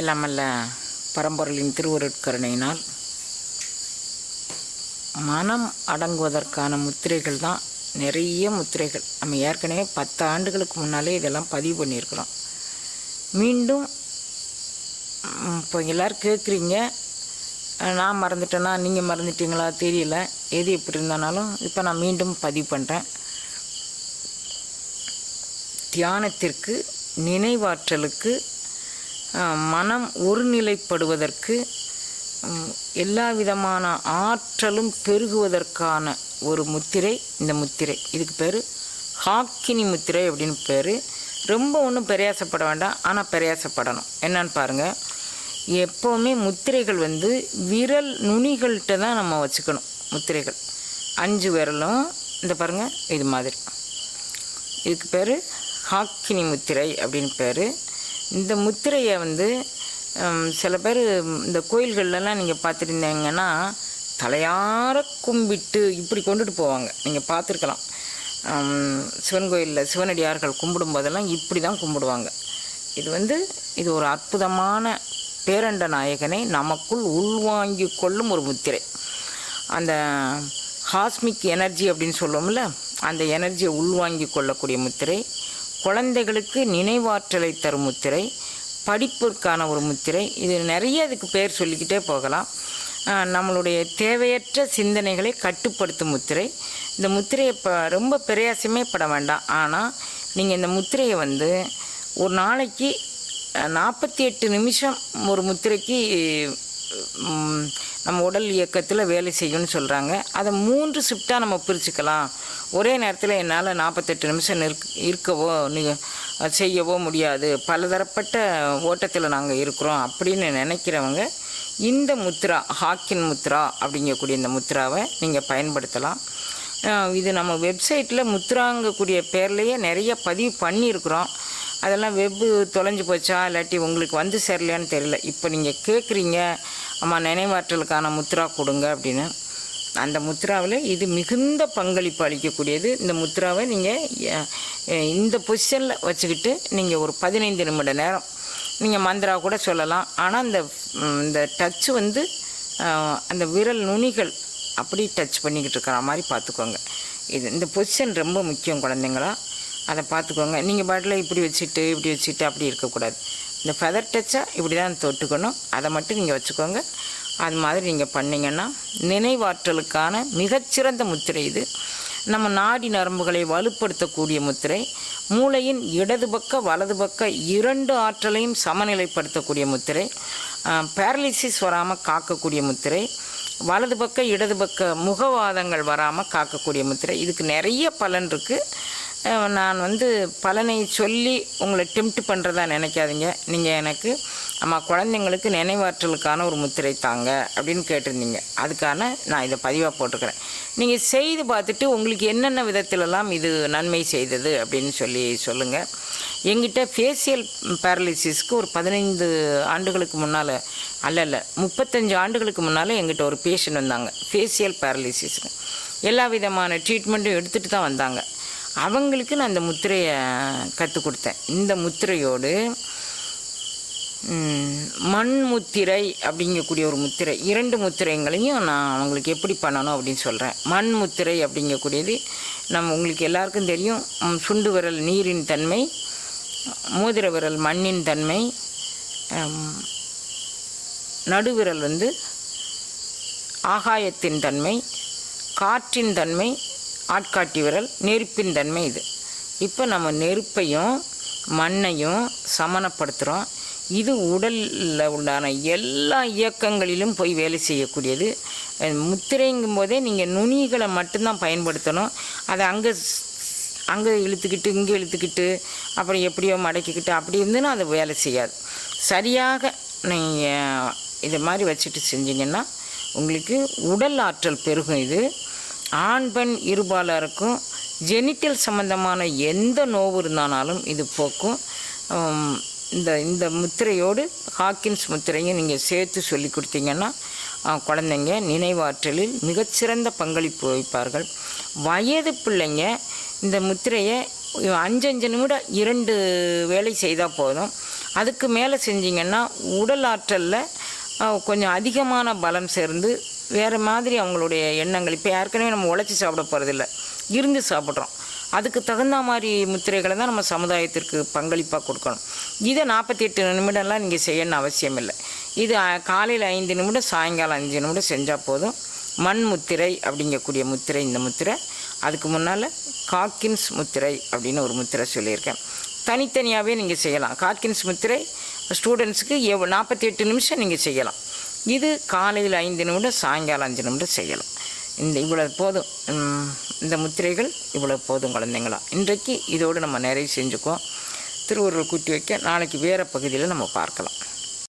எல்லாமல்ல பரம்பொருளின் திருவருட்கருணையினால் மனம் அடங்குவதற்கான முத்திரைகள் தான் நிறைய முத்திரைகள். நம்ம ஏற்கனவே பத்து ஆண்டுகளுக்கு முன்னாலே இதெல்லாம் பதிவு பண்ணியிருக்கிறோம். மீண்டும் இப்போ எல்லோரும் கேட்குறீங்க. நான் மறந்துட்டேன்னா நீங்கள் மறந்துட்டீங்களா? தெரியல. எது எப்படி இருந்தாலும் இப்போ நான் மீண்டும் பதிவு பண்ணுறேன் தியானத்திற்கு நினைவாற்றலுக்கு மனம் ஒருநிலைப்படுவதற்கு எல்லா விதமான ஆற்றலும் பெருகுவதற்கான ஒரு முத்திரை இந்த முத்திரை. இதுக்கு பேர் ஹாக்கினி முத்திரை அப்படின்னு பேர். ரொம்ப ஒன்றும் பிரயாசப்பட வேண்டாம் ஆனால் பிரயாசப்படணும். என்னன்னு பாருங்கள் எப்போவுமே முத்திரைகள் வந்து விரல் நுனிகள்கிட்ட தான் நம்ம வச்சுக்கணும் முத்திரைகள். அஞ்சு விரலும் இந்த பாருங்கள் இது மாதிரி. இதுக்கு பேர் ஹாக்கினி முத்திரை அப்படின்னு பேர். இந்த முத்திரையை வந்து சில பேர் இந்த கோயில்கள்லாம் நீங்கள் பார்த்துருந்தீங்கன்னா தலையார கும்பிட்டு இப்படி கொண்டுட்டு போவாங்க. நீங்கள் பார்த்துருக்கலாம். சிவன் கோயிலில் சிவனடியார்கள் கும்பிடும் போதெல்லாம் இப்படி தான் கும்பிடுவாங்க. இது வந்து இது ஒரு அற்புதமான பேரண்ட நாயகனை நமக்குள் உள்வாங்கி கொள்ளும் ஒரு முத்திரை. அந்த ஹாஸ்மிக் எனர்ஜி அப்படின்னு சொல்லுவோம்ல அந்த எனர்ஜியை உள்வாங்கி கொள்ளக்கூடிய முத்திரை. குழந்தைகளுக்கு நினைவாற்றலை தரும் முத்திரை படிப்பிற்கான ஒரு முத்திரை. இது நிறைய இதுக்கு பேர் சொல்லிக்கிட்டே போகலாம். நம்மளுடைய தேவையற்ற சிந்தனைகளை கட்டுப்படுத்தும் முத்திரை. இந்த முத்திரையை இப்போ ரொம்ப பிரயாசமே பட வேண்டாம். ஆனால் நீங்கள் இந்த முத்திரையை வந்து ஒரு நாளைக்கு நாற்பத்தி எட்டு நிமிஷம் ஒரு முத்திரைக்கு நம்ம உடல் இயக்கத்தில் வேலை செய்யும்னு சொல்கிறாங்க அதை மூன்று ஷிஃப்டாக நம்ம பிரிச்சுக்கலாம். ஒரே நேரத்தில் என்னால் நாற்பத்தெட்டு நிமிஷம் நிற்க இருக்கவோ செய்யவோ முடியாது. பலதரப்பட்ட ஓட்டத்தில் நாங்கள் இருக்கிறோம் அப்படின்னு நினைக்கிறவங்க இந்த முத்ரா ஹாக்கின் முத்ரா அப்படிங்கக்கூடிய இந்த முத்ராவை நீங்கள் பயன்படுத்தலாம். இது நம்ம வெப்சைட்டில் முத்ராங்கக்கூடிய பேர்லேயே நிறைய பதிவு பண்ணியிருக்கிறோம். அதெல்லாம் வெப்பு தொலைஞ்சு போச்சா இல்லாட்டி உங்களுக்கு வந்து சேரலையான்னு தெரியல. இப்போ நீங்கள் கேட்குறீங்க அம்மா நினைவாற்றலுக்கான முத்ரா கொடுங்க அப்படின்னு. அந்த முத்ராவில் இது மிகுந்த பங்களிப்பு அளிக்கக்கூடியது. இந்த முத்ராவை நீங்கள் இந்த பொசிஷனில் வச்சுக்கிட்டு நீங்கள் ஒரு பதினைந்து நிமிட நேரம் நீங்கள் மந்திரா கூட சொல்லலாம். ஆனால் அந்த இந்த டச்சு வந்து அந்த விரல் நுனிகள் அப்படி டச் பண்ணிக்கிட்டு இருக்கிற மாதிரி பார்த்துக்கோங்க. இது இந்த பொசிஷன் ரொம்ப முக்கியம் குழந்தைங்களா. அதை பார்த்துக்கோங்க. நீங்கள் பாட்டில் இப்படி வச்சுட்டு இப்படி வச்சுட்டு அப்படி இருக்கக்கூடாது. இந்த ஃபெதர் டச்சாக இப்படி தான் தொட்டுக்கணும். அதை மட்டும் நீங்கள் வச்சுக்கோங்க. அது மாதிரி நீங்கள் பண்ணிங்கன்னா நினைவாற்றலுக்கான மிகச்சிறந்த முத்திரை இது. நம்ம நாடி நரம்புகளை வலுப்படுத்தக்கூடிய முத்திரை. மூளையின் இடது பக்க வலது பக்க இரண்டு ஆற்றலையும் சமநிலைப்படுத்தக்கூடிய முத்திரை. பேரலிசிஸ் வராமல் காக்கக்கூடிய முத்திரை. வலது பக்க இடது பக்க முகவாதங்கள் வராமல் காக்கக்கூடிய முத்திரை. இதுக்கு நிறைய பலன் இருக்குது நான் வந்து பலனை சொல்லி உங்களை டெம்ப்ட் பண்ணுறதா நினைக்காதீங்க. நீங்கள் எனக்கு அம்மா குழந்தைங்களுக்கு நினைவாற்றலுக்கான ஒரு முத்திரை தாங்க அப்படின்னு கேட்டிருந்தீங்க. அதுக்கான நான் இதை பதிவாக போட்டிருக்கிறேன். நீங்கள் செய்து பார்த்துட்டு உங்களுக்கு என்னென்ன விதத்திலெல்லாம் இது நன்மை செய்தது அப்படின்னு சொல்லி சொல்லுங்கள் எங்கிட்ட ஃபேஷியல் பேரலிசிஸ்க்கு ஒரு பதினைந்து ஆண்டுகளுக்கு முன்னால் அல்ல இல்லை முப்பத்தஞ்சு ஆண்டுகளுக்கு முன்னால் எங்கிட்ட ஒரு பேஷண்ட் வந்தாங்க. ஃபேஷியல் பேரலிசிஸ்க்கு எல்லா விதமான ட்ரீட்மெண்ட்டும் எடுத்துகிட்டு தான் வந்தாங்க. அவங்களுக்கு நான் இந்த முத்திரையை கற்றுக் கொடுத்தேன். இந்த முத்திரையோடு மண் முத்திரை அப்படிங்கக்கூடிய ஒரு முத்திரை இரண்டு முத்திரைங்களையும் நான் அவங்களுக்கு எப்படி பண்ணணும் அப்படின்னு சொல்கிறேன் மண் முத்திரை அப்படிங்கக்கூடியது நம்ம உங்களுக்கு எல்லாருக்கும் தெரியும் சுண்டு விரல் நீரின் தன்மை மோதிர விரல் மண்ணின் தன்மை நடுவிரல் வந்து ஆகாயத்தின் தன்மை காற்றின் தன்மை ஆட்காட்டி விரல் நெருப்பின் தன்மை இது. இப்போ நம்ம நெருப்பையும் மண்ணையும் சமனப்படுத்துகிறோம் இது உடலில் உண்டான எல்லா இயக்கங்களிலும் போய் வேலை செய்யக்கூடியது. முத்திரைங்கும் போதே நீங்கள் நுனிகளை மட்டும்தான் பயன்படுத்தணும். அதை அங்கே அங்கே இழுத்துக்கிட்டு இங்கே இழுத்துக்கிட்டு அப்புறம் எப்படியோ மடக்கிக்கிட்டு அப்படி இருந்துன்னா அது வேலை செய்யாது. சரியாக நீங்கள் இதை மாதிரி வச்சுட்டு செஞ்சீங்கன்னா உங்களுக்கு உடல் ஆற்றல் பெருகும் இது. ஆண் பெண் இருபாலருக்கும் ஜெனிட்டல் சம்பந்தமான எந்த நோவு இருந்தானாலும் இது போக்கும். இந்த இந்த முத்திரையோடு ஹாக்கின்ஸ் முத்திரையும் நீங்கள் சேர்த்து சொல்லி கொடுத்தீங்கன்னா குழந்தைங்க நினைவாற்றலில் மிகச்சிறந்த பங்களிப்பு வைப்பார்கள் வயது பிள்ளைங்க இந்த முத்திரையை அஞ்சஞ்சு நிமிடம் இரண்டு வேலை செய்தால் போதும். அதுக்கு மேலே செஞ்சிங்கன்னா உடல் ஆற்றலில் கொஞ்சம் அதிகமான பலம் சேர்ந்து வேறு மாதிரி அவங்களுடைய எண்ணங்கள். இப்போ ஏற்கனவே நம்ம உழைச்சி சாப்பிட போகிறதில்ல இருந்து சாப்பிட்றோம். அதுக்கு தகுந்த மாதிரி முத்திரைகளை தான் நம்ம சமுதாயத்திற்கு பங்களிப்பாக கொடுக்கணும். இதை நாற்பத்தி எட்டு நிமிடம்லாம் நீங்கள் செய்யணும்னு அவசியம் இல்லை. இது காலையில் ஐந்து நிமிடம் சாயங்காலம் அஞ்சு நிமிடம் செஞ்சால் போதும். மண் முத்திரை அப்படிங்கக்கூடிய முத்திரை இந்த முத்திரை. அதுக்கு முன்னால் காக்கின்ஸ் முத்திரை அப்படின்னு ஒரு முத்திரை சொல்லியிருக்கேன். தனித்தனியாகவே நீங்கள் செய்யலாம். காக்கின்ஸ் முத்திரை ஸ்டூடெண்ட்ஸுக்கு எவ் நாற்பத்தி எட்டு நிமிஷம் நீங்கள் செய்யலாம். இது காலையில் ஐந்து நிமிடம் சாயங்காலம் அஞ்சு நிமிடம் செய்யலாம். இந்த இவ்வளோ போதும். இந்த முத்திரைகள் இவ்வளோ போதும் குழந்தைங்களா? இன்றைக்கு இதோடு நம்ம நிறைவு செஞ்சுக்குவோம். திருவருள் கூட்டி வைக்க நாளைக்கு வேறு பகுதியில் நம்ம பார்க்கலாம்.